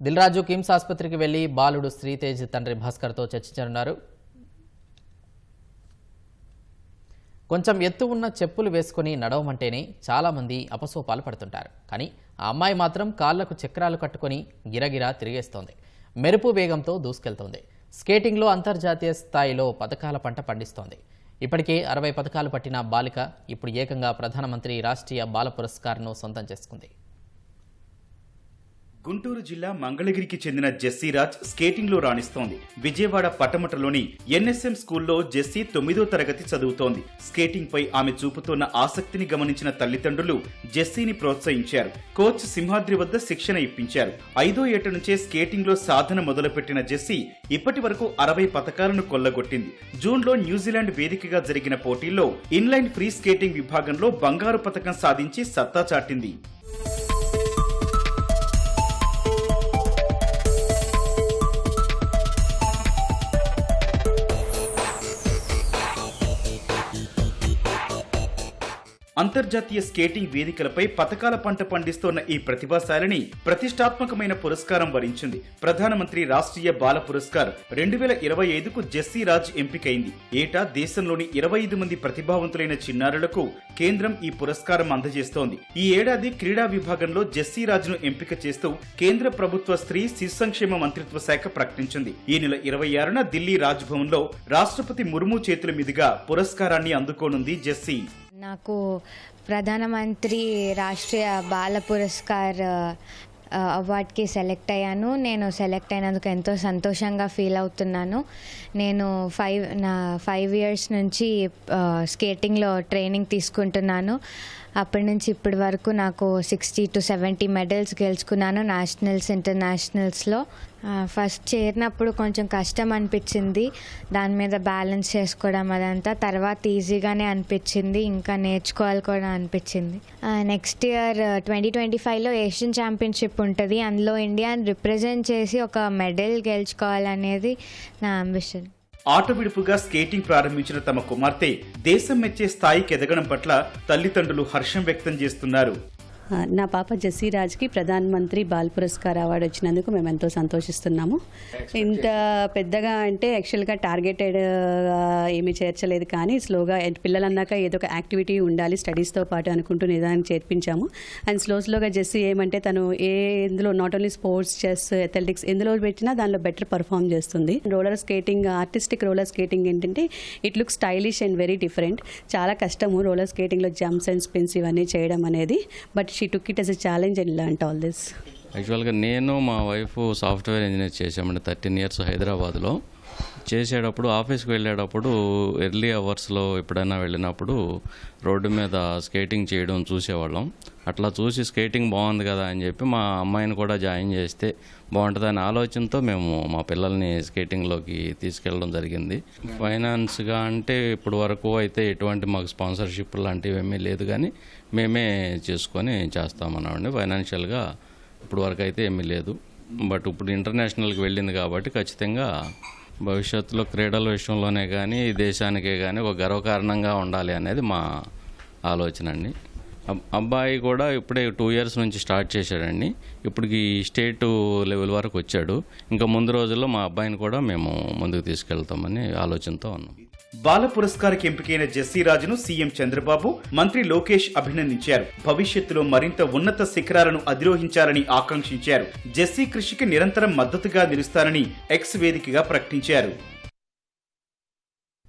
దిల్రాజు కిమ్స్ ఆసుపత్రికి వెళ్ళి బాలుడు శ్రీతేజ్ తండ్రి భాస్కర్తో చర్చించనున్నారు. కొంచెం ఎత్తు ఉన్న చెప్పులు వేసుకుని నడవమంటేనే చాలామంది అపసోపాలు పడుతుంటారు. కానీ ఆ అమ్మాయి మాత్రం కాళ్ళకు చక్రాలు కట్టుకొని గిరగిరా తిరిగేస్తోంది. మెరుపు వేగంతో దూసుకెళ్తోంది. స్కేటింగ్లో అంతర్జాతీయ స్థాయిలో పథకాల పంట పండిస్తోంది. ఇప్పటికే అరవై పథకాలు పట్టిన బాలిక ఇప్పుడు ఏకంగా ప్రధానమంత్రి రాష్ట్రీయ బాల పురస్కార్ను సొంతం చేసుకుంది. గుంటూరు జిల్లా మంగళగిరికి చెందిన జెస్సీరాజ్ స్కేటింగ్లో రాణిస్తోంది. విజయవాడ పట్టమటలోని ఎన్ఎస్ఎం స్కూల్లో జెస్సీ తొమ్మిదో తరగతి చదువుతోంది. స్కేటింగ్ పై ఆమె చూపుతోన్న ఆసక్తిని గమనించిన తల్లిదండ్రులు జెస్సీని ప్రోత్సహించారు. కోచ్ సింహాద్రి వద్ద శిక్షణ ఇప్పించారు. ఐదో ఏట నుంచే స్కేటింగ్లో సాధన మొదలుపెట్టిన జెస్సీ ఇప్పటి వరకు అరవై పథకాలను కొల్లగొట్టింది. జూన్లో న్యూజిలాండ్ వేదికగా జరిగిన పోటీల్లో ఇన్లైన్ ఫ్రీ స్కేటింగ్ విభాగంలో బంగారు పథకం సాధించి సత్తా చాటింది. అంతర్జాతీయ స్కేటింగ్ వేదికలపై పథకాల పంట పండిస్తోన్న ఈ ప్రతిభాశాలిని ప్రతిష్టాత్మకమైన పురస్కారం వరించింది. ప్రధానమంత్రి రాష్ట్రీయ బాల పురస్కార్ రెండు వేల ఇరవై ఐదుకు జెస్సీ రాజ్ ఎంపికైంది. ఏటా దేశంలోని ఇరవై ఐదు మంది ప్రతిభావంతులైన చిన్నారులకు కేంద్రం ఈ పురస్కారం అందజేస్తోంది. ఈ ఏడాది క్రీడా విభాగంలో జెస్సీ రాజ్ను ఎంపిక చేస్తూ కేంద్ర ప్రభుత్వ స్త్రీ శిశు సంక్షేమ మంత్రిత్వ శాఖ ప్రకటించింది. ఈ నెల ఇరవై ఆరున ఢిల్లీ రాజ్భవన్లో రాష్ట్రపతి ముర్ము చేతుల మీదుగా పురస్కారాన్ని అందుకోనుంది జెస్సీ. నాకు ప్రధానమంత్రి రాష్ట్రీయ బాల పురస్కార్ అవార్డ్కి సెలెక్ట్ అయ్యాను. నేను సెలెక్ట్ అయినందుకు ఎంతో సంతోషంగా ఫీల్ అవుతున్నాను. నేను ఫైవ్ నా ఫైవ్ ఇయర్స్ నుంచి స్కేటింగ్లో ట్రైనింగ్ తీసుకుంటున్నాను. అప్పటి నుంచి ఇప్పటి వరకు నాకు సిక్స్టీ టు సెవెంటీ మెడల్స్ గెలుచుకున్నాను నేషనల్స్ ఇంటర్నేషనల్స్లో. ఫస్ట్ చేరినప్పుడు కొంచెం కష్టం అనిపించింది. దాని మీద బ్యాలెన్స్ చేసుకోవడం అదంతా. తర్వాత ఈజీగానే అనిపించింది. ఇంకా నేర్చుకోవాలి కూడా అనిపించింది. నెక్స్ట్ ఇయర్ ట్వంటీ ట్వంటీ ఫైవ్లో ఏషియన్ ఛాంపియన్షిప్ ఉంటుంది. అందులో ఇండియాని రిప్రజెంట్ చేసి ఒక మెడల్ గెలుచుకోవాలనేది నా అంబిషన్. ఆట విడుపుగా స్కేటింగ్ ప్రారంభించిన తమ కుమార్తె దేశం మెచ్చే స్థాయికి ఎదగడం పట్ల తల్లిదండ్రులు హర్షం వ్యక్తం చేస్తున్నారు. నా పాప జెస్సీ రాజ్కి ప్రధాన మంత్రి బాల్ పురస్కార్ అవార్డు వచ్చినందుకు మేము ఎంతో సంతోషిస్తున్నాము. ఇంత పెద్దగా అంటే యాక్చువల్గా టార్గెటెడ్ ఏమీ చేర్చలేదు కానీ స్లోగా పిల్లలు అన్నాక ఏదో ఒక యాక్టివిటీ ఉండాలి స్టడీస్తో పాటు అనుకుంటూ నిదానికి చేర్పించాము. అండ్ స్లో స్లోగా జెస్సీ ఏమంటే తను ఏ ఇందులో not only sports chess athletics ఎందులో పెట్టినా దానిలో బెటర్ పర్ఫామ్ చేస్తుంది. Roller skating artistic roller skating ఏంటంటే it look stylish and very different చాలా కష్టము రోలర్ స్కేటింగ్లో జంప్స్ అండ్ స్పిన్స్ ఇవన్నీ చేయడం అనేది. But she took it as a challenge and learn all this యాక్చువల్గా నేను మా వైఫ్ సాఫ్ట్వేర్ ఇంజనీర్ చేశామండి థర్టీన్ ఇయర్స్ హైదరాబాద్లో. చేసేటప్పుడు ఆఫీస్కి వెళ్ళేటప్పుడు ఎర్లీ అవర్స్లో ఎప్పుడైనా వెళ్ళినప్పుడు రోడ్డు మీద స్కేటింగ్ చేయడం చూసేవాళ్ళం. అట్లా చూసి స్కేటింగ్ బాగుంది కదా అని చెప్పి మా అమ్మాయిని కూడా జాయిన్ చేస్తే బాగుంటుందనే ఆలోచనతో మేము మా పిల్లల్ని స్కేటింగ్లోకి తీసుకెళ్ళడం జరిగింది. ఫైనాన్స్గా అంటే ఇప్పుడు వరకు అయితే ఎటువంటి మాకు స్పాన్సర్షిప్ లాంటివి ఏమీ లేదు కానీ మేమే చేసుకొని చేస్తామన్నామండి ఫైనాన్షియల్గా ఇప్పుడు వరకు అయితే ఏమీ లేదు. బట్ ఇప్పుడు ఇంటర్నేషనల్కి వెళ్ళింది కాబట్టి ఖచ్చితంగా భవిష్యత్తులో క్రీడల విషయంలోనే కానీ ఈ దేశానికే కానీ ఒక గర్వకారణంగా ఉండాలి అనేది మా ఆలోచన అండి. అబ్బాయి కూడా ఇప్పుడే టూ ఇయర్స్ నుంచి స్టార్ట్ చేశాడండి. ఇప్పటికి స్టేట్ లెవెల్ వరకు వచ్చాడు. ఇంకా ముందు రోజుల్లో మా అబ్బాయిని కూడా మేము ముందుకు తీసుకెళ్తామని ఆలోచనతో ఉన్నాం. బాల పురస్కారకి ఎంపికైన జెస్సీరాజును సీఎం చంద్రబాబు మంత్రి లోకేష్ అభినందించారు. భవిష్యత్తులో మరింత ఉన్నత శిఖరాలను అధిరోహించాలని ఆకాంక్షించారు. జెస్సీ కృషికి నిరంతరం మద్దతుగా నిలుస్తారని ఎక్స్ వేదికగా ప్రకటించారు.